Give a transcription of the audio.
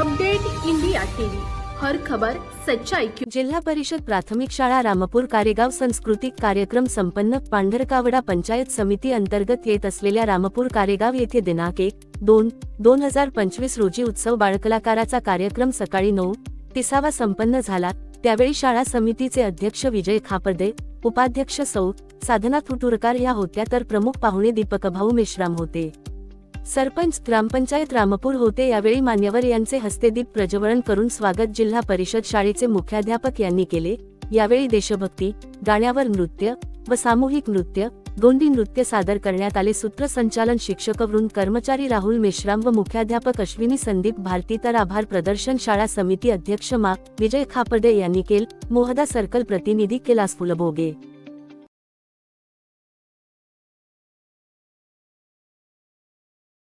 Update India TV. हर खबर सच्चाई की जिल्हा परिषद प्राथमिक शाळा रामपूर कारेगाव सांस्कृतिक कार्यक्रम संपन्न. पांढरकावडा पंचायत समिती अंतर्गत येत असलेल्या रामपूर कारेगाव येथे दिनांक एक दोन दोन हजार पंचवीस रोजी उत्सव बाळकलाकाराचा कार्यक्रम सकाळी नऊ तिसावा संपन्न झाला. त्यावेळी शाळा समितीचे अध्यक्ष विजय खापर्दे उपाध्यक्ष सौ साधना तुटुरकार या होत्या तर प्रमुख पाहुणे दीपकभाऊ मेश्राम होते. सरपंच ग्रामपंचायत रामपूर होते यावेळी मान्यवर यांचे हस्तेदीप प्रज्वलन करून स्वागत जिल्हा परिषद शाळेचे मुख्याध्यापक यांनी केले. यावेळी देशभक्ती गाण्यावर नृत्य व सामूहिक नृत्य गोंडी नृत्य सादर करण्यात आले. सूत्रसंचालन शिक्षक वृंद कर्मचारी राहुल मेश्राम व मुख्याध्यापक अश्विनी संदीप भारती तर आभार प्रदर्शन शाळा समिती अध्यक्ष मा. विजय खापर्डे यांनी केल. मोहदा सर्कल प्रतिनिधी कैलास फुलभोगे.